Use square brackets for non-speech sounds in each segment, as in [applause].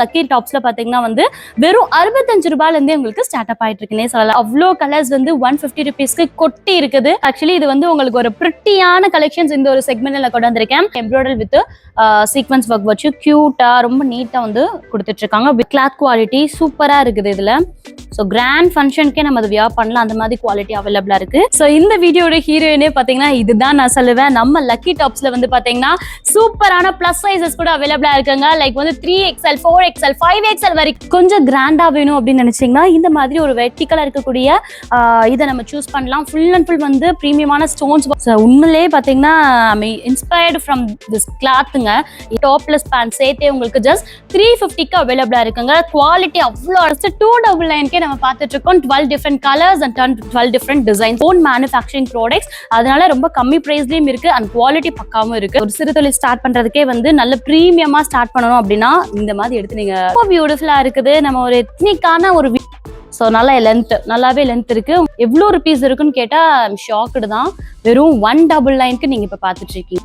Lucky டாப்ஸ்ல பாத்தீங்கன்னா வந்து வெறும் அறுபத்தஞ்சு ரூபாயில இருந்தே உங்களுக்கு ஸ்டார்ட் அப் ஆயிட்டு இருக்குன்னே சொல்லலாம். அவ்வளோ கலர்ஸ் வந்து ஒன் ஃபிஃப்டி ருபீஸ்க்கு கொட்டி இருக்குது. ஆக்சுவலி இது வந்து உங்களுக்கு ஒரு பிரிட்டியான கலெக்ஷன்ஸ் இந்த ஒரு செக்மெண்ட்ல கொண்டு வந்திருக்கேன். எம்ப்ராய்டர் வித் சீக்வன்ஸ் ஒர்க் வச்சு கியூட்டா ரொம்ப நீட்டா வந்து கொடுத்துட்டு இருக்காங்க கிளாத் குவாலிட்டி சூப்பரா இருக்குது இதுல. ஸோ கிராண்ட் ஃபங்க்ஷனுக்கே நம்ம அதை வியர் பண்ணலாம். அந்த மாதிரி குவாலிட்டி அவைலபிளா இருக்கு. ஸோ இந்த வீடியோட ஹீரோயினே பாத்தீங்கன்னா இதுதான் நான் சொல்லுவேன். நம்ம லக்கி டாப்ஸ்ல வந்து பாத்தீங்கன்னா சூப்பரான ப்ளஸ் சைசஸ் கூட அவைலபிளா இருக்குங்க. லைக் வந்து three XL four XL five XL வரைக்கும் கொஞ்சம் கிராண்டா வேணும் அப்படின்னு நினைச்சீங்கன்னா இந்த மாதிரி ஒரு வெர்டிக்கலா இருக்கக்கூடிய இதை நம்ம சூஸ் பண்ணலாம். ஃபுல் அண்ட் ஃபுல் வந்து ப்ரீமியமான ஸ்டோன்ஸ் உண்மையிலே பாத்தீங்கன்னா இன்ஸ்பயர்டு ஃப்ரம் திஸ் கிளாத்துங்க டாப் பேண்ட் சேர்த்தே உங்களுக்கு ஜஸ்ட் த்ரீ ஃபிஃப்டிக்கு அவைலபிளா இருக்குங்க. குவாலிட்டி அவ்வளோ அரசு டூ டபுள் நைன்கே நம்ம பார்த்துட்டு இருக்கோம். Twelve different colours and twelve different design own manufacturing products அதனால ரொம்ப கம்மி ப்ரைஸ்லயும் இருக்கு அண்ட் குவாலிட்டி பக்காவும் இருக்கு. ஒரு சிறு தொழில் ஸ்டார்ட் பண்றதுக்கே வந்து நல்ல ப்ரீமியமா ஸ்டார்ட் பண்ணணும் அப்படின்னா இந்த மாதிரி எடுத்து நீங்க ரொம்ப பியூட்டிஃபுல்லா இருக்குது. நம்ம ஒரு எத்னிக்கான ஒரு ஸோ நல்லா லென்த் நல்லாவே லென்த் இருக்கு. எவ்வளோ ருபீஸ் இருக்குன்னு கேட்டா ஷாக்குடு தான். வெறும் ஒன் டபுள் நைன்க்கு நீங்க இப்ப பார்த்துட்டு இருக்கீங்க.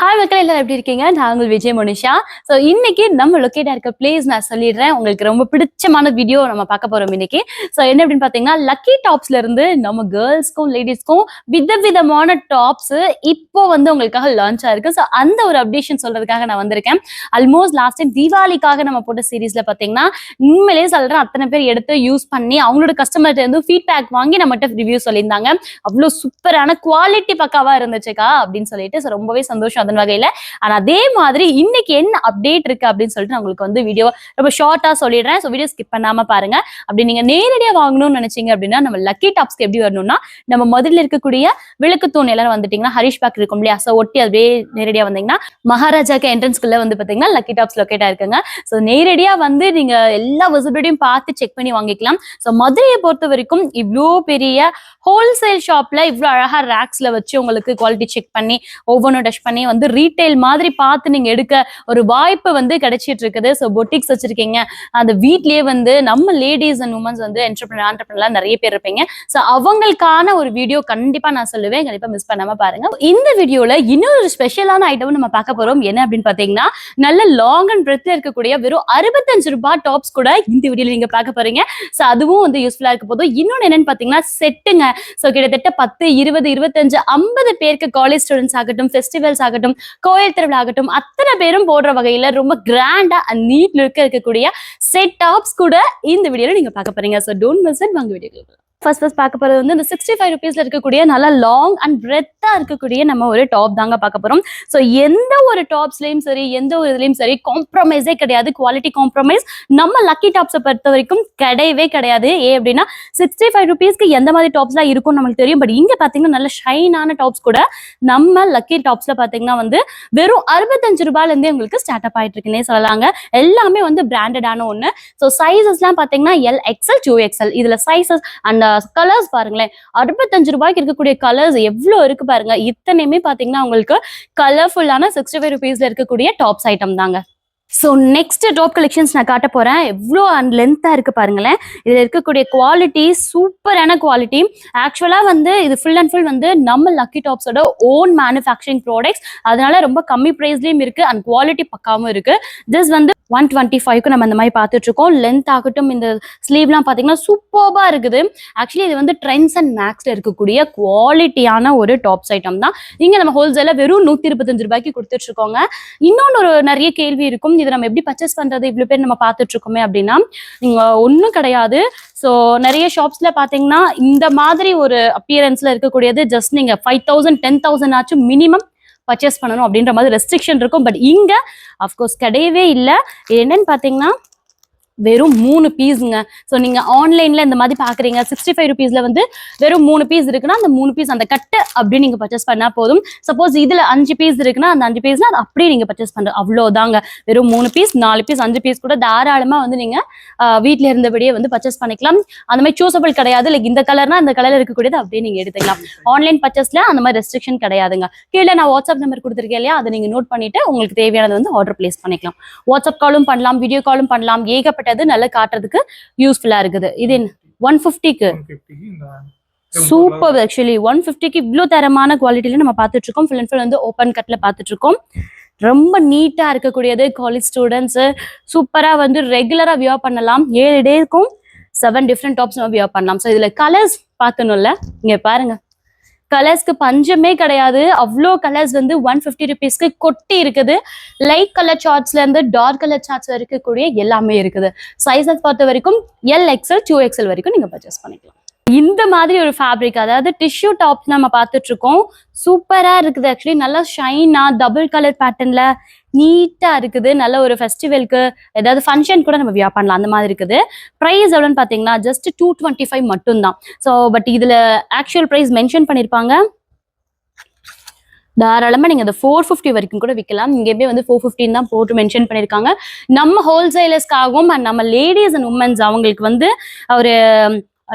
ஹாய் மக்கள் எல்லாரும் எப்படி இருக்கீங்க? நான் உங்கள் விஜய் மனுஷா. ஸோ இன்னைக்கு நம்ம லொக்கேட்டாக இருக்க பிளேஸ் நான் சொல்லிடுறேன். உங்களுக்கு ரொம்ப பிடிச்சமான வீடியோ நம்ம பார்க்க போறோம் இன்னைக்கு. ஸோ என்ன அப்படின்னு பார்த்தீங்கன்னா லக்கி டாப்ஸ்ல இருந்து நம்ம கேர்ள்ஸ்க்கும் லேடிஸ்க்கும் விதவிதமான டாப்ஸ் இப்போ வந்து உங்களுக்காக லான்ச் ஆயிருக்கு ஸோ அந்த ஒரு அப்டேஷன் சொல்றதுக்காக நான் வந்திருக்கேன். ஆல்மோஸ்ட் லாஸ்ட் டைம் தீபாவளிக்காக நம்ம போட்ட சீரீஸ்ல பார்த்தீங்கன்னா உண்மையிலே சொல்றேன் அத்தனை பேர் எடுத்து யூஸ் பண்ணி அவங்களோட கஸ்டமர்கிட்ட இருந்து ஃபீட்பேக் வாங்கி நம்மகிட்ட ரிவ்யூ சொல்லியிருந்தாங்க. அவ்வளோ சூப்பரான குவாலிட்டி பக்காவா இருந்துச்சுக்கா அப்படின்னு சொல்லிட்டு ரொம்பவே சந்தோஷம். அதன் வகையில. ஆனா அதே மாதிரி இன்னைக்கு என்ன அப்டேட் இருக்கு அப்படின்னு சொல்லிட்டு நான் உங்களுக்கு வந்து வீடியோ ரொம்ப ஷார்ட்டா சொல்லிடுறேன். ஸோ வீடியோ ஸ்கிப் பண்ணாம பாருங்க. அப்படி நீங்க நேரடியா வாங்கணும்னு நினைச்சீங்க அப்படின்னா நம்ம லக்கி டாப்ஸ்க்கு எப்படி வரணும்னா நம்ம முதல்ல இருக்கக்கூடிய விளக்கு தூண் எல்லாரும் வந்துட்டீங்கன்னா ஹரிஷ் பேக் இருக்கும் இல்லையா? ஸோ ஒட்டி அப்படியே நேரடியா வந்தீங்கன்னா மகாராஜாக்கு என்ட்ரன்ஸ்குள்ள வந்து பாத்தீங்கன்னா லக்கி டாப்ஸ் லொக்கேட்டா இருக்குங்க ஸோ நேரடியா வந்து நீங்க எல்லா விசிபிலிட்டியும் பார்த்து செக் பண்ணி வாங்கிக்கலாம். ஸோ மதுரையை பொறுத்த வரைக்கும் இவ்வளோ பெரிய ஹோல்சேல் ஷாப்ல இவ்வளோ அழகா ரேக்ஸ்ல வச்சு உங்களுக்கு குவாலிட்டி செக் பண்ணி ஒவ்வொன்றும் டச் பண்ணி வந்து ரீட்டைல் மாதிரி பார்த்து நீங்க எடுக்க ஒரு வாய்ப்பு வந்து கிடைச்சிட்டு இருக்குது ஸோ பொட்டிக்ஸ் வச்சிருக்கீங்க. அந்த வீட்லயே வந்து நம்ம லேடிஸ் அண்ட் உமன்ஸ் வந்து என்டர்பிரினர் ஆண்டர்பிரினர் நிறைய பேர் இருப்பீங்க. ஸோ அவங்களுக்கான ஒரு வீடியோ கண்டிப்பா நான் சொல்லுவேன். கண்டிப்பா மிஸ் பண்ணாம பாருங்க. இந்த வீடியோல இன்னொரு ஸ்பெஷலான ஐட்டம் நம்ம பார்க்க போறோம். என்ன அப்படின்னு பாத்தீங்கன்னா நல்ல லாங் அண்ட் பிரெத்ல இருக்கக்கூடிய வெறும் அறுபத்தஞ்சு ரூபாய் டாப்ஸ் கூட இந்த வீடியோல நீங்க பார்க்க போறீங்க. ஸோ அதுவும் வந்து யூஸ்ஃபுல்லா இருக்க போதும் இன்னொன்னு என்னன்னு பாத்தீங்கன்னா செட்டுங்க ஸோ கிட்டத்தட்ட பத்து இருபது இருபத்தஞ்சு ஐம்பது பேருக்கு காலேஜ் ஸ்டூடெண்ட்ஸ் ஆகட்டும் ஃபெஸ்டிவல்ஸ் ஆகட்டும் கோயில் திருவிழா ஆகட்டும் அத்தனை பேரும் போடுற வகையில ரொம்ப கிராண்டா அண்ட் நீட் லுக்க இருக்கக்கூடிய செட் டாப்ஸ் கூட இந்த வீடியோல நீங்க பார்க்க போறீங்க. ஸோ டோன்ட் மிஸ் இட் வாங்க வீடியோ ஃபர்ஸ்ட் ஃபர்ஸ்ட் பார்க்க போறது வந்து இந்த சிக்ஸ்டி ஃபைவ் ருபீஸ்ல இருக்கக்கூடிய நல்ல லாங் அண்ட் பிரெத்தா இருக்கக்கூடிய நம்ம ஒரு டாப் தாங்க பார்க்க போறோம். ஸோ எந்த ஒரு டாப்ஸ்லயும் சரி எந்த ஒரு இதுலயும் சரி காம்ப்ரமைஸே கிடையாது. குவாலிட்டி காம்ப்ரமைஸ் நம்ம லக்கி டாப்ஸை பொறுத்த வரைக்கும் கிடையவே கிடையாது. ஏன் அப்படின்னா சிக்ஸ்டி ஃபைவ் ருபீஸ்க்கு எந்த மாதிரி டாப்ஸ்லாம் இருக்கும்னு நம்மளுக்கு தெரியும். பட் இங்க பாத்தீங்கன்னா நல்ல ஷைனான டாப்ஸ் கூட நம்ம லக்கி டாப்ஸ்ல பாத்தீங்கன்னா வந்து வெறும் அறுபத்தஞ்சு ரூபாயில இருந்தே உங்களுக்கு ஸ்டார்ட் அப் ஆயிட்டு இருக்குன்னே சொல்லலாங்க. எல்லாமே வந்து பிராண்டடான ஒன்று ஸோ சைஸஸ்லாம் பாத்தீங்கன்னா எல் எக்ஸ்எல் டூ எக்ஸ்எல் இதுல சைஸஸ் அண்ட் கலர்ஸ் பாருங்களேன். அறுபத்தஞ்சு ரூபாய்க்கு இருக்கக்கூடிய கலர்ஸ் எவ்வளோ இருக்கு பாருங்க. இத்தனையுமே பாத்தீங்கன்னா உங்களுக்கு கலர்ஃபுல்லான சிக்ஸ்டி ஃபைவ் ருபீஸ்ல இருக்கக்கூடிய டாப்ஸ் ஐட்டம் தாங்க. ஸோ நெக்ஸ்ட் டாப் கலெக்ஷன்ஸ் நான் காட்ட போகிறேன் எவ்வளோ அண்ட் லென்த்தாக இருக்குது பாருங்களேன். இதில் இருக்கக்கூடிய குவாலிட்டி சூப்பரான குவாலிட்டி ஆக்சுவலாக வந்து இது ஃபுல் அண்ட் ஃபுல் வந்து நம்ம லக்கி டாப்ஸோட ஓன் மேனுஃபேக்சரிங் ப்ராடக்ட்ஸ் அதனால ரொம்ப கம்மி ப்ரைஸ்லேயும் இருக்குது அண்ட் குவாலிட்டி பக்காவும் இருக்குது திஸ் வந்து ஒன் டுவெண்ட்டி ஃபைவ்க்கு நம்ம இந்த மாதிரி பார்த்துட்ருக்கோம். லென்த் ஆகட்டும் இந்த ஸ்லீவ்லாம் பார்த்தீங்கன்னா சூப்பர்பாக இருக்குது. ஆக்சுவலி இது வந்து ட்ரெண்ட்ஸ் அண்ட் மேக்ஸில் இருக்கக்கூடிய குவாலிட்டியான ஒரு டாப்ஸ் ஐட்டம் தான். இங்கே நம்ம ஹோல்சேலில் வெறும் நூற்றி இருபத்தஞ்சு ரூபாய்க்கு கொடுத்துட்ருக்கோங்க. இன்னொன்று ஒரு நிறைய கேள்வி இருக்கும். இதை நம்ம எப்படி பர்ச்சேஸ் பண்றது? இவ்வளோ பேர் நம்ம பார்த்துட்டு இருக்கோமே அப்படின்னா நீங்க ஒன்றும் கிடையாது. ஸோ நிறைய ஷாப்ஸ்ல பாத்தீங்கன்னா இந்த மாதிரி ஒரு அப்பியரன்ஸ்ல இருக்கக்கூடியது ஜஸ்ட் நீங்க ஃபைவ் தௌசண்ட் டென் தௌசண்ட் ஆச்சும் மினிமம் பர்ச்சேஸ் பண்ணணும் அப்படின்ற மாதிரி ரெஸ்ட்ரிக்ஷன் இருக்கும். பட் இங்க அஃப்கோர்ஸ் கிடையவே இல்லை. என்னன்னு பாத்தீங்கன்னா வெறும் மூணு பீஸுங்க ஸோ நீங்க ஆன்லைன்ல இந்த மாதிரி பாக்குறீங்க சிக்ஸ்டி ஃபைவ் ருபீஸ்ல வந்து வெறும் மூணு பீஸ் இருக்குன்னா அந்த மூணு பீஸ் அந்த கட்டு அப்படின்னு நீங்க பர்ச்சேஸ் பண்ணா போதும். சப்போஸ் இதுல அஞ்சு பீஸ் இருக்குன்னா அந்த அஞ்சு பீஸ்னால் அது அப்படியே நீங்க பர்ச்சேஸ் பண்ற அவ்வளோதாங்க வெறும் மூணு பீஸ் நாலு பீஸ் அஞ்சு பீஸ் கூட தாராளமா வந்து நீங்க வீட்டில் இருந்தபடியே வந்து பர்ச்சேஸ் பண்ணிக்கலாம். அந்த மாதிரி சூசபிள் கிடையாது. லைக் இந்த கலர்னா அந்த கலர்ல இருக்கக்கூடியது அப்படியே நீங்க எடுத்துக்கலாம். ஆன்லைன் பர்ச்சேஸ்ல அந்த மாதிரி ரெஸ்ட்ரிக்ஷன் கிடையாதுங்க. கீழே நான் வாட்ஸ்அப் நம்பர் கொடுத்துருக்கேன் இல்லையா? அதை நீங்க நோட் பண்ணிட்டு உங்களுக்கு தேவையானது வந்து ஆர்டர் பிளேஸ் பண்ணிக்கலாம். வாட்ஸ்அப் காலும் பண்ணலாம் வீடியோ காலும் பண்ணலாம். ஏகப்பட்ட ஏகப்பட்டது நல்லா காட்டுறதுக்கு யூஸ்ஃபுல்லா இருக்குது. இது ஒன் ஃபிஃப்டிக்கு சூப்பர் ஆக்சுவலி ஒன் ஃபிஃப்டிக்கு இவ்வளோ தரமான குவாலிட்டியில நம்ம பார்த்துட்டு இருக்கோம் ஃபுல் அண்ட் ஃபுல் வந்து ஓப்பன் கட்ல பார்த்துட்டு இருக்கோம் ரொம்ப நீட்டா இருக்கக்கூடியது காலேஜ் ஸ்டூடெண்ட்ஸ் சூப்பரா வந்து ரெகுலரா வியர் பண்ணலாம். ஏழு டேக்கும் செவன் டிஃப்ரெண்ட் டாப்ஸ் நம்ம வியர் பண்ணலாம். ஸோ இதுல கலர்ஸ் பார்க்கணும்ல? இங்க பாருங்க. கலர்ஸ்க்கு பஞ்சமே கிடையாது. அவ்வளோ கலர்ஸ் வந்து ஒன் ஃபிஃப்டி ருபீஸ்க்கு கொட்டி இருக்குது. லைட் கலர் சார்ட்ஸ்ல இருந்து டார்க் கலர் சார்ட்ஸ் இருக்கக்கூடிய எல்லாமே இருக்குது. சைஸஸ் பொறுத்த வரைக்கும் எல் எக்ஸ்எல் டூ எக்ஸ்எல் வரைக்கும் நீங்க பர்ச்சேஸ் பண்ணிக்கலாம். இந்த மாதிரி ஒரு ஃபேப்ரிக் அதாவது டிஷ்யூ டாப்ஸ் நம்ம பார்த்துட்டு இருக்கோம் சூப்பரா இருக்குது ஆக்சுவலி நல்லா ஷைனா டபுள் கலர் பேட்டர்ன்ல நீட்டா இருக்குது. நல்ல ஒரு ஃபெஸ்டிவலுக்கு ஏதாவது ஃபங்க்ஷன் கூட நம்ம வியா பண்ணலாம். அந்த மாதிரி இருக்குது. ப்ரைஸ் எவ்வளோன்னு பார்த்தீங்கன்னா ஜஸ்ட் டூ டுவெண்ட்டி ஃபைவ் மட்டும்தான். ஸோ பட் இதுல ஆக்சுவல் ப்ரைஸ் மென்ஷன் பண்ணியிருப்பாங்க தாராளமாக நீங்கள் அதை ஃபோர் ஃபிஃப்டி வரைக்கும் கூட விற்கலாம் இங்கேயுமே வந்து ஃபோர் ஃபிஃப்டின் தான் போட்டு மென்ஷன் பண்ணியிருக்காங்க நம்ம ஹோல்சேலர்ஸ்க்காகவும் அண்ட் நம்ம லேடிஸ் அண்ட் உமன்ஸ் அவங்களுக்கு வந்து ஒரு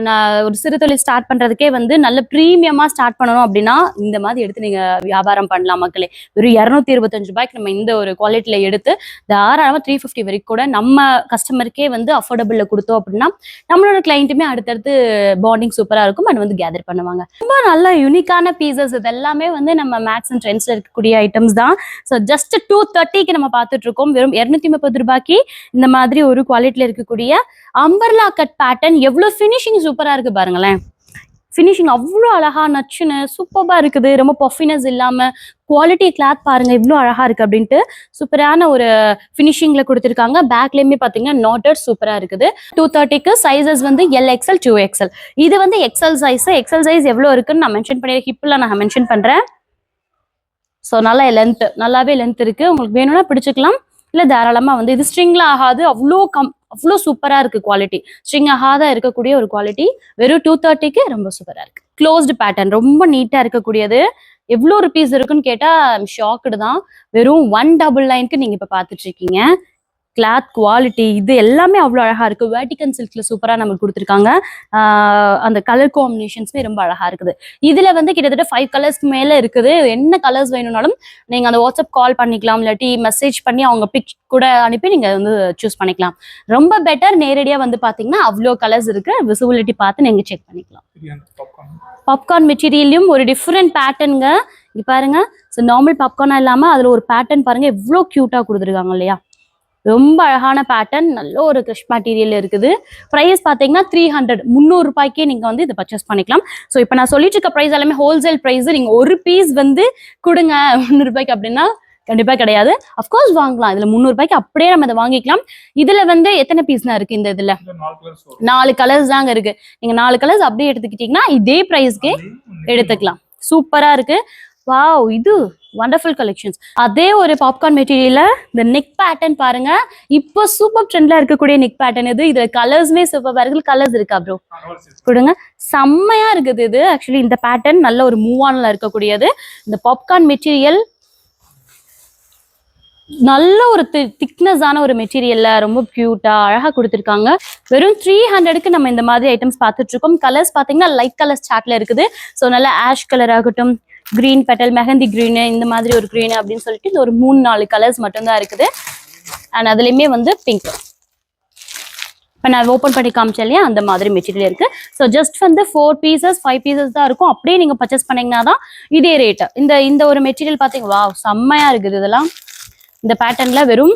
நான் ஒரு சிறு தொழில் ஸ்டார்ட் பண்றதுக்கே வந்து நல்ல ப்ரீமியமா ஸ்டார்ட் பண்ணணும் அப்படின்னா இந்த மாதிரி எடுத்து நீங்க வியாபாரம் பண்ணலாம் மக்களே. வெறும் இரநூத்தி இருபத்தஞ்சு ரூபாய்க்கு நம்ம இந்த ஒரு குவாலிட்டியில எடுத்து தாராளமா த்ரீ ஃபிஃப்டி வரைக்கும் கூட நம்ம கஸ்டமருக்கே வந்து அஃபோர்டபுள்ல கொடுத்தோம் அப்படின்னா நம்மளோட கிளைண்ட்டுமே அடுத்தடுத்து பாண்டிங் சூப்பரா இருக்கும். அண்ட் வந்து கேதர் பண்ணுவாங்க. ரொம்ப நல்ல யூனிக்கான பீசஸ் இது எல்லாமே வந்து நம்ம மேக்ஸ் அண்ட் ட்ரெண்ட்ஸ்ல இருக்கக்கூடிய ஐட்டம்ஸ் தான். ஸோ ஜஸ்ட் டூ தேர்ட்டிக்கு நம்ம பார்த்துட்டு இருக்கோம். வெறும் இரநூத்தி முப்பது ரூபாய்க்கு இந்த மாதிரி ஒரு குவாலிட்டியில இருக்கக்கூடிய அம்பர்லா கட் பேட்டர்ன் எவ்வளவு ஃபினிஷிங் சூப்பரா இருக்கு பாருங்களேன். ஃபினிஷிங் அவ்வளோ அழகா நச்சுன்னு சூப்பராக இருக்குது. ரொம்ப பஃபினஸ் இல்லாம குவாலிட்டி கிளாத் பாருங்க இவ்வளோ அழகா இருக்கு அப்படின்ட்டு சூப்பரான ஒரு ஃபினிஷிங்ல கொடுத்துருக்காங்க. பேக்லயுமே பாத்தீங்கன்னா நாட்டட் சூப்பரா இருக்குது. டூ தேர்ட்டிக்கு சைசஸ் வந்து எல் எக்ஸ்எல் டூ எக்ஸ்எல் இது வந்து எக்ஸல் சைஸ் எக்ஸல் சைஸ் எவ்வளோ இருக்குன்னு நான் மென்ஷன் பண்ணி ஹிப்பில் நான் மென்ஷன் பண்றேன். ஸோ நல்லா லென்த் நல்லாவே லென்த் இருக்கு. உங்களுக்கு வேணும்னா பிடிச்சிக்கலாம். இல்லை தாராளமாக வந்து இது ஸ்ட்ரிங்ல ஆகாது. அவ்வளோ கம் அவ்வளோ சூப்பரா இருக்கு குவாலிட்டி ஸ்ட்ரிங் ஆகாத இருக்கக்கூடிய ஒரு குவாலிட்டி வெறும் டூ தேர்ட்டிக்கு ரொம்ப சூப்பரா இருக்கு. க்ளோஸ்டு பேட்டர்ன் ரொம்ப நீட்டா இருக்கக்கூடியது. எவ்வளோ ருபீஸ் இருக்குன்னு கேட்டா ஷாக்குடு தான். வெறும் ஒன் டபுள் நைன்க்கு நீங்க இப்ப பார்த்துட்ருக்கீங்க கிளாத் குவாலிட்டி இது எல்லாமே அவ்வளோ அழகா இருக்கு. வேட்டிகன் சில்க்ல சூப்பரா நமக்கு கொடுத்துருக்காங்க. அந்த கலர் காம்பினேஷன்ஸுமே ரொம்ப அழகா இருக்குது. இதுல வந்து கிட்டத்தட்ட ஃபைவ் கலர்ஸ்க்கு மேல இருக்குது. என்ன கலர்ஸ் வேணும்னாலும் நீங்க அந்த வாட்ஸ்அப் கால் பண்ணிக்கலாம் இல்லாட்டி மெசேஜ் பண்ணி அவங்க பிக் கூட அனுப்பி நீங்க வந்து சூஸ் பண்ணிக்கலாம். ரொம்ப பெட்டர் நேரடியா வந்து பாத்தீங்கன்னா அவ்வளோ கலர்ஸ் இருக்கு. விசிபிலிட்டி பார்த்து நீங்க செக் பண்ணிக்கலாம். பாப்கார்ன் மெட்டீரியல்லையும் ஒரு டிஃப்ரெண்ட் பேட்டர்னுங்க இங்க பாருங்க. ஸோ நார்மல் பாப்கார்னா இல்லாம அதுல ஒரு பேட்டர்ன் பாருங்க. எவ்வளோ கியூட்டா கொடுத்துருக்காங்க இல்லையா? ரொம்ப அழகான பேட்டர்ன் நல்ல ஒரு கிருஷ் மெட்டீரியல் இருக்குது. ப்ரைஸ் பார்த்தீங்கன்னா த்ரீ ஹண்ட்ரட் முந்நூறு ரூபாய்க்கே நீங்கள் வந்து இதை பர்ச்சேஸ் பண்ணிக்கலாம். ஸோ இப்போ நான் சொல்லிட்டு இருக்க ப்ரைஸ் எல்லாமே ஹோல்சேல் ப்ரைஸ் நீங்கள் ஒரு பீஸ் வந்து கொடுங்க. [laughs] முந்நூறு ரூபாய்க்கு அப்படின்னா கண்டிப்பா கிடையாது. அஃப்கோர்ஸ் வாங்கலாம். இதுல முந்நூறு ரூபாய்க்கு அப்படியே நம்ம இதை வாங்கிக்கலாம். இதுல வந்து எத்தனை பீஸ் தான் இருக்கு இந்த இதுல? நாலு கலர்ஸ் தாங்க இருக்கு. நீங்க நாலு கலர்ஸ் அப்படியே எடுத்துக்கிட்டீங்கன்னா இதே ப்ரைஸ்க்கே எடுத்துக்கலாம். சூப்பரா இருக்கு. வாவ் இது வண்டர்ஃபுல் கலெக்ஷன்ஸ் அதே ஒரு பாப்கார்ன் மெட்டீரியல்ல இந்த நெக் பேட்டர்ன் பாருங்க. இப்போ சூப்பர் ட்ரெண்ட்ல இருக்கக்கூடிய நெக் பேட்டர்ன் இது இதுல கலர்ஸ்மே சூப்பர் பாருங்க கலர்ஸ் இருக்கா. ப்ரோ கொடுங்க. செம்மையா இருக்குது இது. ஆக்சுவலி இந்த பேட்டர்ன் நல்ல ஒரு மூவ் ஆன்ல இருக்கக்கூடியது. இந்த பாப்கார்ன் மெட்டீரியல் நல்ல ஒரு திக்னஸான ஒரு மெட்டீரியல்ல ரொம்ப கியூட்டா அழகா கொடுத்துருக்காங்க. வெறும் த்ரீ ஹண்ட்ரடுக்கு நம்ம இந்த மாதிரி ஐட்டம்ஸ் பார்த்துட்டு இருக்கோம். கலர்ஸ் பாத்தீங்கன்னா லைட் கலர்ஸ் சாட்ல இருக்குது. ஸோ நல்ல ஆஷ் கலர் ஆகட்டும் க்ரீன் பெட்டல் மெஹந்தி க்ரீனு இந்த மாதிரி ஒரு green அப்படின்னு சொல்லிட்டு இந்த ஒரு மூணு நாலு கலர்ஸ் மட்டும்தான் இருக்குது. அண்ட் அதுலேயுமே வந்து பிங்க் இப்போ நான் ஓப்பன் பண்ணி காமிச்சேன் இல்லையா? அந்த மாதிரி மெட்டீரியல் இருக்கு. ஸோ ஜஸ்ட் வந்து ஃபோர் பீசஸ் ஃபைவ் பீசஸ் தான் இருக்கும். அப்படியே நீங்கள் பர்ச்சேஸ் பண்ணீங்கன்னா தான் இதே ரேட்டு இந்த இந்த ஒரு மெட்டீரியல் பார்த்தீங்களா வா செம்மையா இருக்குது இதெல்லாம். இந்த பேட்டர்னில் வெறும்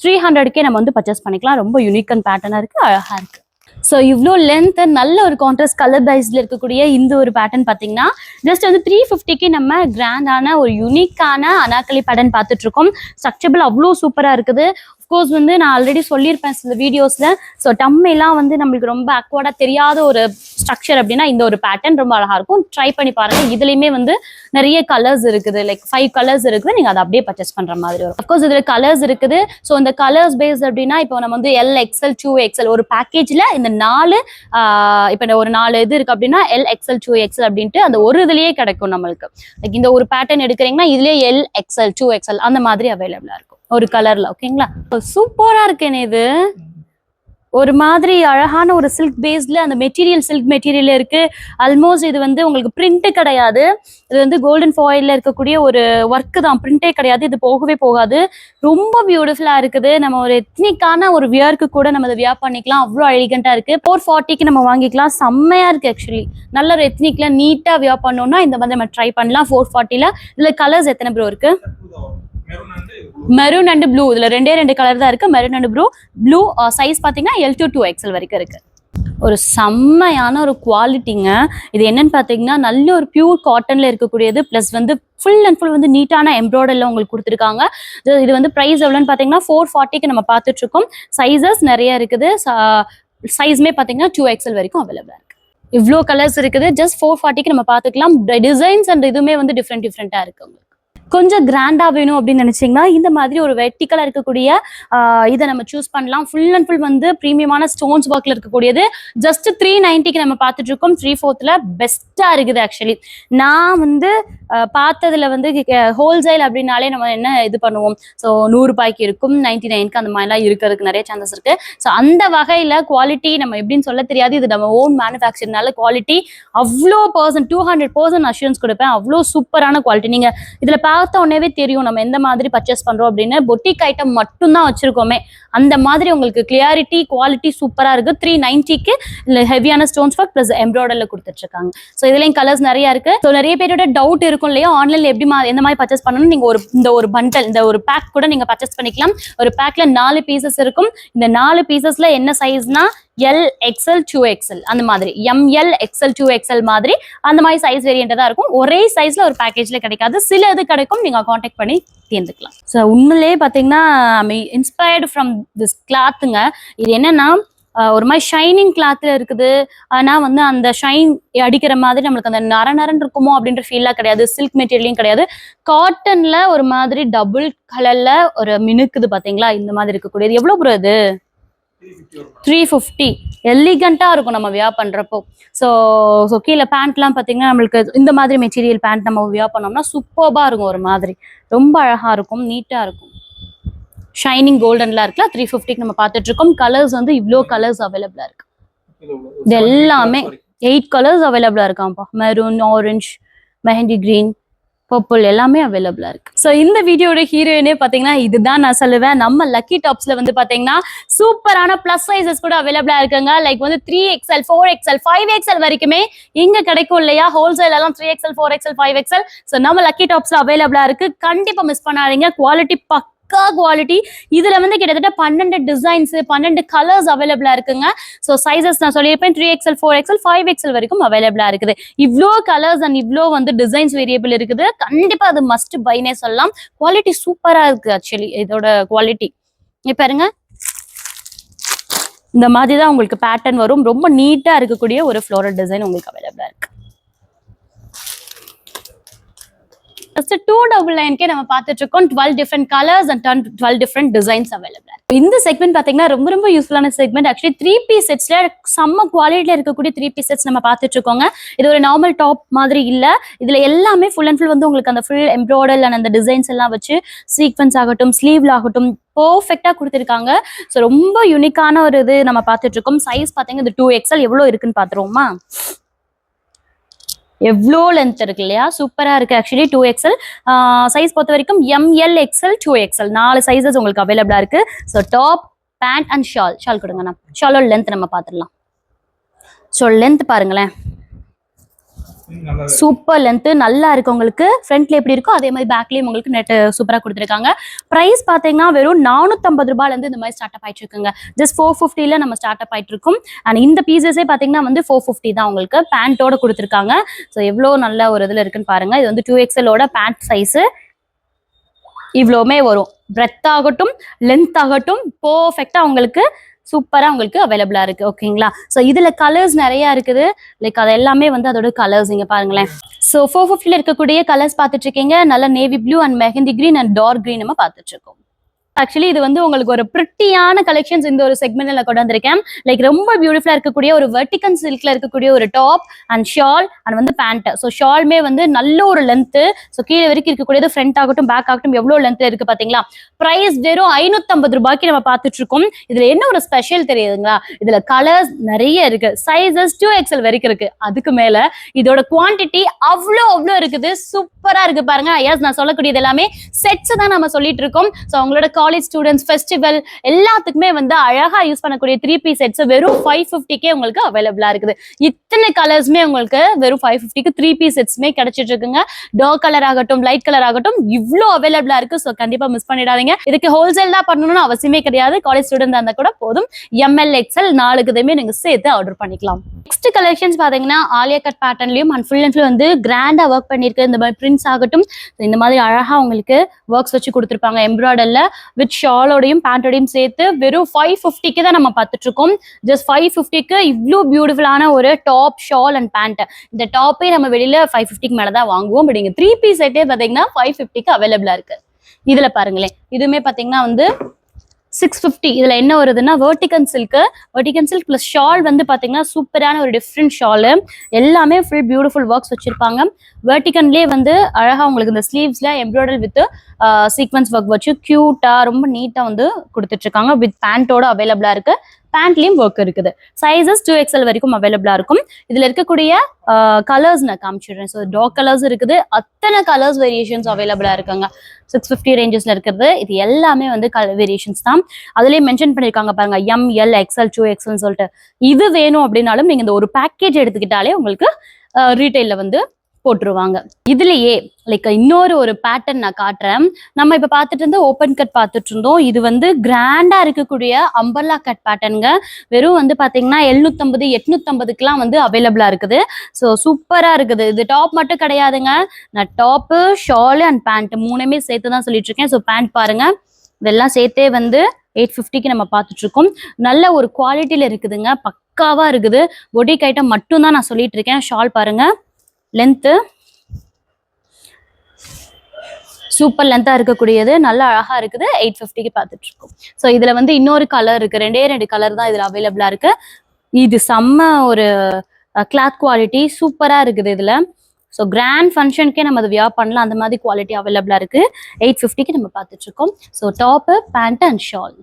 த்ரீ ஹண்ட்ரட்கே நம்ம வந்து பர்ச்சேஸ் பண்ணிக்கலாம். ரொம்ப யூனிக் அண்ட் பேட்டர்னாக இருக்குது அழகாக இருக்குது ஸோ இவ்வளோ லென்த் நல்ல ஒரு கான்ட்ராஸ்ட் கலர் பேஸ்ல இருக்கக்கூடிய இந்த ஒரு பேட்டர்ன் பார்த்தீங்கன்னா ஜஸ்ட் வந்து த்ரீ ஃபிஃப்டிக்கு நம்ம கிராண்டான ஒரு யூனிக்கான அனாக்கலி பேட்டர்ன் பார்த்துட்ருக்கோம் ஸ்ட்ரக்சபிள் அவ்வளோ சூப்பராக இருக்குது. அஃப்கோர்ஸ் வந்து நான் ஆல்ரெடி சொல்லியிருப்பேன் சில வீடியோஸில் ஸோ டம்மெல்லாம் வந்து நம்மளுக்கு ரொம்ப அக்வார்டாக தெரியாத ஒரு ஸ்ட்ரக்சர் அப்படின்னா இந்த ஒரு பேட்டர்ன் ரொம்ப அழகாக இருக்கும். ட்ரை பண்ணி பாருங்கள் இதுலேயுமே வந்து நிறைய கலர்ஸ் இருக்குது. லைக் ஃபைவ் கலர்ஸ் இருக்குது. நீங்கள் அதை அப்படியே பர்ச்சேஸ் பண்ணுற மாதிரி வரும். அஃப்கோர்ஸ் இதில் கலர்ஸ் இருக்குது. ஸோ இந்த கலர்ஸ் பேஸ் அப்படின்னா இப்போ நம்ம வந்து எல் எக்ஸ்எல் டூ எக்ஸ்எல் ஒரு பேக்கேஜில் இந்த நாலு இப்போ இந்த ஒரு நாலு இது இருக்குது அப்படின்னா எல் எக்ஸ்எல் டூ எக்ஸ்எல் அப்படின்ட்டு அந்த ஒரு இதுலேயே கிடைக்கும் நம்மளுக்கு. லைக் இந்த ஒரு பேட்டர்ன் எடுக்கிறீங்கன்னா இதுலேயே எல் எக்ஸ்எல் டூ எக்ஸ்எல் அந்த மாதிரி அவைலபிளாக இருக்கும். ஒரு கலர்ல ஓகேங்களா சூப்பரா இருக்கேனே இது. ஒரு மாதிரி அழகான ஒரு சில்க் பேஸ்ல அந்த மெட்டீரியல் சில்க் மெட்டீரியல் இருக்கு. ஆல்மோஸ்ட் இது வந்து உங்களுக்கு பிரிண்ட் கிடையாது. இது வந்து கோல்டன் ஃபாயில்ல இருக்கக்கூடிய ஒரு ஒர்க் தான். பிரிண்டே கிடையாது. இது போகவே போகாது. ரொம்ப பியூட்டிஃபுல்லா இருக்குது. நம்ம ஒரு எத்னிக்கான ஒரு வியர்க்கு கூட நம்ம அதை வியர் பண்ணிக்கலாம். அவ்வளோ எலிகண்டா இருக்கு. ஃபோர் ஃபார்ட்டிக்கு நம்ம வாங்கிக்கலாம். செம்மையா இருக்கு ஆக்சுவலி நல்ல ஒரு எத்னிக்ல நீட்டா வியர் பண்ணோம்னா இந்த மாதிரி நம்ம ட்ரை பண்ணலாம். ஃபோர் ஃபார்ட்டில இதுல கலர்ஸ் எத்தனை ப்ரோ இருக்கு? மெரூன் அண்ட் ப்ளூ இதுல ரெண்டே ரெண்டு கலர் தான் இருக்கு. Maroon and blue blue size பாத்தீங்கன்னா எல் டு டூ எக்ஸல் வரைக்கும் இருக்கு. ஒரு செம்மையான ஒரு குவாலிட்டிங்க இது என்னன்னு பார்த்தீங்கன்னா நல்ல ஒரு பியூர் காட்டன்ல இருக்கக்கூடியது. ப்ளஸ் வந்து ஃபுல் அண்ட் ஃபுல் வந்து நீட்டான எம்ப்ராய்டரில் உங்களுக்கு கொடுத்துருக்காங்க. இது இது வந்து ப்ரைஸ் எவ்வளோன்னு பார்த்தீங்கன்னா ஃபோர் ஃபார்ட்டிக்கு நம்ம பார்த்துட்டு இருக்கோம். சைஸஸ் நிறைய இருக்குது. சைஸ்மே பார்த்தீங்கன்னா டூ எக்ஸல் வரைக்கும் அவைலபிளாக இருக்கு. இவ்வளோ கலர்ஸ் இருக்குது. ஜஸ்ட் ஃபோர் ஃபார்ட்டிக்கு நம்ம பார்த்துக்கலாம் டிசைன்ஸ் அண்ட் இதுவுமே வந்து டிஃப்ரெண்ட் டிஃப்ரெண்ட்டாக இருக்கு உங்களுக்கு. கொஞ்சம் கிராண்டா வேணும் அப்படின்னு நினைச்சீங்கன்னா இந்த மாதிரி ஒரு வெர்டிக்கலா இருக்கக்கூடிய இதை நம்ம சூஸ் பண்ணலாம். ஃபுல் அண்ட் ஃபுல் வந்து ப்ரீமியமான ஸ்டோன்ஸ் ஒர்க்ல இருக்கக்கூடியது. ஜஸ்ட் த்ரீ நைன்ட்டிக்கு நம்ம பார்த்துட்டு இருக்கோம். த்ரீ ஃபோர்த்ல பெஸ்டா இருக்குது ஆக்சுவலி நான் வந்து பார்த்ததுல வந்து ஹோல்சேல் அப்படின்னாலே நம்ம என்ன இது பண்ணுவோம்? ஸோ நூறு ரூபாய்க்கு இருக்கும். நைன்டி நைனுக்கு அந்த மாதிரிலாம் இருக்கிறதுக்கு நிறைய சான்சஸ் இருக்கு. ஸோ அந்த வகையில குவாலிட்டி நம்ம எப்படின்னு சொல்ல தெரியாது. இது நம்ம ஓன் மேனுஃபேக்சர்னால குவாலிட்டி அவ்வளோ percent two hundred percent assurance கொடுப்பேன். அவ்வளோ சூப்பரான குவாலிட்டி நீங்க இதுல பார்த்த உடனே தெரியும் நம்ம எந்த மாதிரி பர்ச்சேஸ் பண்றோம் அப்படின்னு. பொட்டிக் ஐட்டம் மட்டும்தான் வச்சிருக்கோமே. அந்த மாதிரி உங்களுக்கு கிளியாரிட்டி குவாலிட்டி சூப்பரா இருக்கு. த்ரீ நைன்ட்டிக்கு ஹெவியான ஸ்டோன்ஸ் ஒர்க் ப்ளஸ் எம்ப்ராய்டரில் கொடுத்துட்டு இருக்காங்க. ஸோ இதுலயும் கலர்ஸ் நிறைய இருக்கு. ஸோ நிறைய பேரோட டவுட் இருக்கும் இல்லையா? ஆன்லைன்ல எப்படி மா- எந்த மாதிரி பர்ச்சேஸ் பண்ணணும் நீங்க ஒரு இந்த ஒரு பண்டல் இந்த ஒரு பேக் கூட நீங்க பர்ச்சேஸ் பண்ணிக்கலாம். ஒரு பேக்ல நாலு பீசஸ் இருக்கும். இந்த நாலு பீசஸ்ல என்ன சைஸ்னா எல் எக்ஸ்எல் டூ எக்ஸ்எல் அந்த மாதிரி. எம்எல் எக்ஸ்எல் டூ எக்ஸ்எல் மாதிரி அந்த மாதிரி சைஸ் வேரியன்ட் தான் இருக்கும். ஒரே சைஸ்ல ஒரு பேக்கேஜ்ல கிடைக்காது. சில இது கிடைக்கும் நீங்க காண்டாக்ட் பண்ணி தேர்ந்துக்கலாம். ஸோ உண்மையிலே பார்த்தீங்கன்னா இன்ஸ்பயர்டு ஃப்ரம் திஸ் கிளாத்துங்க இது என்னன்னா ஒரு மாதிரி ஷைனிங் கிளாத்ல இருக்குது. ஆனா வந்து அந்த ஷைன் அடிக்கிற மாதிரி நம்மளுக்கு அந்த நர நரன் இருக்குமோ அப்படின்ற ஃபீல்லாம் கிடையாது. சில்க் மெட்டீரியலையும் கிடையாது. காட்டன்ல ஒரு மாதிரி டபுள் கலர்ல ஒரு மினுக்குது பாத்தீங்களா? இந்த மாதிரி இருக்கக்கூடியது. எவ்வளவு ப்ரோ இது? த்ரீ ஃபிஃப்டி எலிகண்டா இருக்கும் நம்ம வியா பண்றப்போ. ஸோ ஸோ கீழே பேண்ட்லாம் பார்த்தீங்கன்னா நம்மளுக்கு இந்த மாதிரி மெட்டீரியல் பேண்ட் நம்ம வியா பண்ணோம்னா சூப்பர்பா இருக்கும் ஒரு மாதிரி. ரொம்ப அழகா இருக்கும் நீட்டா இருக்கும். ஷைனிங் கோல்டன்லாம் இருக்குல்ல த்ரீ ஃபிஃப்டிக்கு நம்ம பார்த்துட்டு இருக்கோம் கலர்ஸ் வந்து இவ்வளோ கலர்ஸ் அவைலபிளா இருக்கு. இது எல்லாமே எயிட் கலர்ஸ் அவைலபிளா இருக்காம்ப்பா. Maroon orange mehndi green purple எல்லாமே அவைலபிளா இருக்கு. ஸோ இந்த வீடியோட ஹீரோயினே பாத்தீங்கன்னா இதுதான் நான் சொல்லுவேன். நம்ம லக்கி டாப்ஸ்ல வந்து பாத்தீங்கன்னா சூப்பரான பிளஸ் சைசஸ் கூட அவைலபிளா இருக்குங்க. லைக் வந்து three XL four XL five XL வரைக்குமே இங்க கிடைக்கும் இல்லையா? ஹோல்சேல் எல்லாம் three XL four XL five XL so நம்ம லக்கி டாப்ஸ்ல அவைலபிளா இருக்கு. கண்டிப்பா மிஸ் பண்ணாதீங்க. குவாலிட்டி பக்கா குவாலிட்டி இதுல வந்து கிட்டத்தட்ட பன்னெண்டு டிசைன்ஸ் பன்னெண்டு கலர்ஸ் அவைலபிளா இருக்குங்க. ஸோ சைசஸ் நான் சொல்லியிருப்பேன். Three XL four XL five XL வரைக்கும் அவைலபிளா இருக்குது. இவ்வளோ கலர்ஸ் அண்ட் இவ்வளோ வந்து டிசைன்ஸ் வேரியபிள் இருக்குது. கண்டிப்பா அது மஸ்ட் பைனே சொல்லலாம். குவாலிட்டி சூப்பரா இருக்கு ஆக்சுவலி இதோட குவாலிட்டி பாருங்க. இந்த மாதிரி தான் உங்களுக்கு பேட்டர்ன் வரும். ரொம்ப நீட்டா இருக்கக்கூடிய ஒரு ஃப்ளோரல் டிசைன் உங்களுக்கு அவைலபிளா இருக்கு. ஜஸ்ட் டூ டபுள் நைன்கே நம்ம பார்த்துட்டு இருக்கோம் twelve different colours and twelve different designs available இந்த செக்மெண்ட் பார்த்தீங்கன்னா ரொம்ப ரொம்ப யூஸ்ஃபுல்லான செக்மெண்ட் ஆக்சுவலி த்ரீ பீஸ் செட்ஸ்ல செம்ம குவாலிட்டியில இருக்கக்கூடிய த்ரீ பீஸ் செட்ஸ் நம்ம பார்த்துட்டு இருக்கோங்க இது ஒரு நார்மல் டாப் மாதிரி இல்ல. இதுல எல்லாமே ஃபுல் அண்ட் ஃபுல் வந்து உங்களுக்கு அந்த ஃபுல் எம்ப்ராய்டர் அண்ட் அந்த டிசைன்ஸ் எல்லாம் வச்சு சீக்வன்ஸ் ஆகட்டும் ஸ்லீவ்ல ஆகட்டும் பர்ஃபெக்டா கொடுத்துருக்காங்க. ஸோ ரொம்ப யூனிக்கான ஒரு இது நம்ம பார்த்துட்டு இருக்கோம் சைஸ் பார்த்தீங்கன்னா இது டூ எக்ஸ்எல் எவ்வளோ இருக்குன்னு பார்த்துருவோமா? எவ்வளோ லென்த் இருக்கு இல்லையா? சூப்பரா இருக்கு ஆக்சுவலி டூ எக்ஸ்எல் சைஸ் பொறுத்த வரைக்கும் M L XL two XL நாலு சைஸஸ் உங்களுக்கு அவைலபிளா இருக்கு. So top pant and shawl shawl கொடுங்கண்ணா ஷாலோட லென்த் நம்ம பார்த்துடலாம். ஸோ லென்த் பாருங்களேன். சூப்பர் லென்த் நல்லா இருக்கு உங்களுக்கு. ஃப்ரண்ட்ல எப்படி இருக்கோ அதே மாதிரி பேக்லயும் உங்களுக்கு நெட் சூப்பரா கொடுத்துருக்காங்க. பிரைஸ் பாத்தீங்கன்னா வெறும் நானூற்றம்பது ரூபாயில இருந்து இந்த மாதிரி ஸ்டார்ட் அப் ஆயிட்டு இருக்குங்க. ஜஸ்ட் ஃபோர் ஃபிஃப்டியில் நம்ம ஸ்டார்ட் அப் ஆயிட்டு இருக்கும். அண்ட் இந்த பீசஸே பாத்தீங்கன்னா வந்து ஃபோர் ஃபிஃப்டி தான் உங்களுக்கு பேண்டோட கொடுத்துருக்காங்க. ஸோ எவ்வளோ நல்ல ஒரு இதுல இருக்குன்னு பாருங்க. இது வந்து டூ எக்ஸலோட பேண்ட் சைஸ் இவ்வளோமே வரும். பிரெத் ஆகட்டும் லென்த் ஆகட்டும் பர்ஃபெக்டா உங்களுக்கு சூப்பரா உங்களுக்கு அவைலபிளா இருக்கு ஓகேங்களா ஸோ இதுல கலர்ஸ் நிறைய இருக்குது. லைக் அது எல்லாமே வந்து அதோட கலர்ஸ் இங்க பாருங்களேன். ஸோ ஃபோர் ஃபிஃப்டில இருக்கக்கூடிய கலர்ஸ் பாத்துட்டு இருக்கீங்க. நல்ல navy blue and mehndi green and dark green நம்ம பாத்துட்டு இருக்கோம். ஆக்சுவலி இது வந்து உங்களுக்கு ஒரு பிரிட்டியான கலெக்ஷன்ஸ் இந்த ஒரு செக்மெண்ட்ல கொண்டு வந்திருக்கேன். லைக் ரொம்ப பியூட்டிஃபுல்லா இருக்கக்கூடிய ஒரு வெர்டிகன் சில்க்ல இருக்கக்கூடிய ஒரு டாப் அண்ட் ஷால் அண்ட் வந்து பேண்ட் ஸோ ஷால்மே வந்து நல்ல ஒரு லென்த் ஸோ கீழே வரைக்கும் இருக்கக்கூடியது ஃப்ரண்ட் ஆகட்டும் பேக் ஆகட்டும் எவ்வளவு லென்த்ல இருக்கு பாத்தீங்களா? பிரைஸ் வெறும் ஐநூத்தம்பது ரூபாய்க்கு நம்ம பார்த்துட்டு இருக்கோம். இதுல என்ன ஒரு ஸ்பெஷல் தெரியுதுங்களா? இதுல கலர்ஸ் நிறைய இருக்கு. சைசஸ் டூ எக்ஸல் வரைக்கும் இருக்கு. அதுக்கு மேல இதோட குவாண்டிட்டி அவ்வளோ அவ்வளோ இருக்குது. சூப்பரா இருக்கு பாருங்க. எஸ் நான் சொல்லக்கூடியது எல்லாமே செட்ஸ் தான் நம்ம சொல்லிட்டு இருக்கோம். ஸோ அவங்களோட காலேஜ் ஸ்டூடெண்ட்ஸ் ஃபெஸ்டிவல் எல்லாத்துக்குமே வந்து அழகா யூஸ் பண்ணக்கூடிய த்ரீ பீஸ் செட்ஸ் வெறும் ஃபைவ் ஃபிஃப்டிக்கே உங்களுக்கு அவைலபிளா இருக்குது. இத்தனை கலர்ஸ்மே உங்களுக்கு வெறும் ஃபைவ் ஃபிஃப்டிக்கு த்ரீ பீஸ் செட்ஸ்மே கிடைச்சிட்டு இருக்குங்க. டார்க் கலர் ஆகட்டும் லைட் கலர் ஆகட்டும் இவ்வளோ அவைலபிளா இருக்கு. ஸோ கண்டிப்பா மிஸ் பண்ணிடாதீங்க. இதுக்கு ஹோல்சேல் தான் பண்ணணும்னு அவசியமே கிடையாது. காலேஜ் ஸ்டூடெண்ட் இருந்தா கூட போதும். எம்எல் எக்ஸ்எல் நாலுக்கு நீங்க சேர்த்து ஆர்டர் பண்ணிக்கலாம். நெக்ஸ்ட் கலெக்ஷன்ஸ் பாத்தீங்கன்னா ஆலியா கட் பேட்டர்ன்லயும் அண்ட் ஃபுல் அண்ட் ஃபுல் வந்து கிராண்டா ஒர்க் பண்ணிருக்கு இந்த மாதிரி பிரிண்ட்ஸ் ஆகட்டும். இந்த மாதிரி அழகா உங்களுக்கு ஒர்க்ஸ் வச்சு கொடுத்துருப்பாங்க. எம்ப்ராய்டர்ல வித் ஷாலோடையும் பேண்டோடையும் சேர்த்து வெறும் ஃபைவ் ஃபிஃப்டிக்கு தான் நம்ம பார்த்துட்டு இருக்கோம் ஜஸ்ட் ஃபைவ் ஃபிஃப்டிக்கு இவ்வளோ பியூட்டிஃபுல்லான ஒரு டாப் ஷால் அண்ட் பேண்ட் இந்த டாப்பே நம்ம வெளியில ஃபைவ் ஃபிஃப்டிக்கு மேலே தான் வாங்குவோம். பட் இங்க த்ரீ பீஸ் செட்டே பாத்தீங்கன்னா ஃபைவ் ஃபிஃப்டிக்கு அவைலபிளா இருக்கு. இதுல பாருங்களேன். இதுவுமே பாத்தீங்கன்னா வந்து சிக்ஸ் ஃபிஃப்டி இதுல என்ன வருதுன்னா வேர்டிகன் சில்க் வேர்டிகன் சில்க் பிளஸ் ஷால் வந்து பாத்தீங்கன்னா சூப்பரான ஒரு டிஃப்ரெண்ட் ஷாலு எல்லாமே ஃபுல் பியூட்டிஃபுல் ஒர்க்ஸ் வச்சிருப்பாங்க. வேர்டிகன்லேயே வந்து அழகா உங்களுக்கு இந்த ஸ்லீவ்ஸ்ல எம்ப்ராய்டர் வித் சீக்வன்ஸ் ஒர்க் வச்சு கியூட்டா ரொம்ப நீட்டா வந்து கொடுத்துட்ருக்காங்க வித் பேண்டோட அவைலபிளாக இருக்கு. பேண்ட்லயும் ஒர்க் இருக்குது. சைசஸ் டூ எக்ஸ்எல் வரைக்கும் அவைலபிளா இருக்கும். இதுல இருக்கக்கூடிய கலர்ஸ் நான் காமிச்சிடுறேன். ஸோ டாக் கலர்ஸ் இருக்குது. அத்தனை கலர்ஸ் வேரியேஷன்ஸ் அவைலபிளா இருக்காங்க. சிக்ஸ் ஃபிஃப்டி ரேஞ்சஸ்ல இருக்கிறது. இது எல்லாமே வந்து கலர் வேரியேஷன்ஸ் தான். அதுலயே மென்ஷன் பண்ணிருக்காங்க பாருங்க. M L XL two XL சொல்லிட்டு. இது வேணும் அப்படின்னாலும் நீங்க இந்த ஒரு பேக்கேஜ் எடுத்துக்கிட்டாலே உங்களுக்கு ரீட்டைல்ல வந்து போட்டுருவாங்க. இதுலயே லைக் இன்னொரு ஒரு பேட்டர்ன் நான் காட்டுறேன். நம்ம இப்ப பார்த்துட்டு இருந்த ஓப்பன் கட் பார்த்துட்டு இருந்தோம். இது வந்து கிராண்டா இருக்கக்கூடிய அம்பர்லா கட் பேட்டர்னுங்க வெறும் வந்து பாத்தீங்கன்னா எழுநூத்தம்பது எட்நூத்தம்பதுக்குலாம் வந்து அவைலபிளா இருக்குது. ஸோ சூப்பரா இருக்குது. இது டாப் மட்டும் கிடையாதுங்க. நான் டாப்பு ஷாலு அண்ட் பேண்ட் மூணுமே சேர்த்து தான் சொல்லிட்டு இருக்கேன். ஸோ பேண்ட் பாருங்க. இதெல்லாம் சேர்த்தே வந்து எயிட் ஃபிஃப்டிக்கு நம்ம பார்த்துட்டு இருக்கோம். நல்ல ஒரு குவாலிட்டியில இருக்குதுங்க. பக்காவா இருக்குது. பொடிக் ஐட்டம் மட்டும் தான் நான் சொல்லிட்டு இருக்கேன். ஷால் பாருங்க. லென்த்து சூப்பர் லென்த்தாக இருக்கக்கூடியது. நல்ல அழகா இருக்குது. எயிட் ஃபிஃப்டிக்கு பார்த்துட்டு இருக்கோம் ஸோ இதில் வந்து இன்னொரு கலர் இருக்கு. ரெண்டே ரெண்டு கலர் தான் இதில் அவைலபிளா இருக்கு. இது செம்ம ஒரு கிளாத் குவாலிட்டி சூப்பராக இருக்குது இதில். ஸோ கிராண்ட் ஃபங்க்ஷனுக்கே நம்ம அதை வியா பண்ணலாம். அந்த மாதிரி குவாலிட்டி அவைலபிளாக இருக்கு. எயிட் ஃபிஃப்டிக்கு நம்ம பார்த்துட்டு இருக்கோம் so top pant and shawl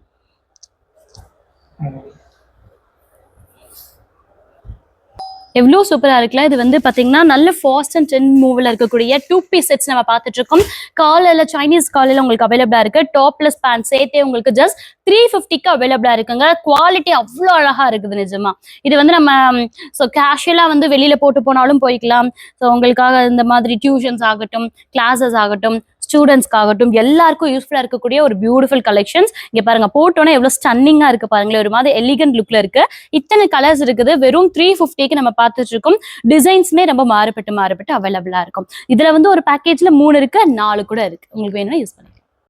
எவ்வளோ சூப்பராக இருக்குல்ல? இது வந்து பார்த்தீங்கன்னா நல்ல ஃபாஸ்ட் அண்ட் டென் மூவில் இருக்கக்கூடிய டூ பீஸ் செட்ஸ் நம்ம பார்த்துட்டு இருக்கோம் சைனீஸ் காலையில் உங்களுக்கு அவைலபிளாக இருக்கு. டாப்லெஸ் பேண்ட் சேர்த்தே உங்களுக்கு ஜஸ்ட் த்ரீ ஃபிஃப்டிக்கு அவைலபிளாக இருக்குங்க. குவாலிட்டி அவ்வளோ அழகாக இருக்குது நிஜமா. இது வந்து நம்ம ஸோ கேஷுவலாக வந்து வெளியில் போட்டு போனாலும் போய்க்கலாம். ஸோ உங்களுக்காக இந்த மாதிரி டியூஷன்ஸ் ஆகட்டும் கிளாஸஸ் ஆகட்டும் ஸ்டூடெண்ட்ஸ்க்காகட்டும் எல்லாருக்கும் யூஸ்ஃபுல்லா இருக்கக்கூடிய ஒரு பியூட்டிஃபுல் கலெக்ஷன்ஸ் இங்க பாருங்க போட்டோன்னே எவ்வளோ ஸ்டன்னிங்கா இருக்கு பாருங்களேன். ஒரு மாதிரி எலிகன்ட் லுக்ல இருக்கு. இத்தனை கலர்ஸ் இருக்குது. வெறும் த்ரீ ஃபிஃப்டிக்கு நம்ம பார்த்துட்டு இருக்கோம் டிசைன்ஸ்மே ரொம்ப மாறுபட்டு மாறுபட்டு அவைலபிளா இருக்கும். இதுல வந்து ஒரு பேக்கேஜ்ல மூணு இருக்கு நாலு கூட இருக்கு. உங்களுக்கு வேணும்னா யூஸ் பண்ணுங்க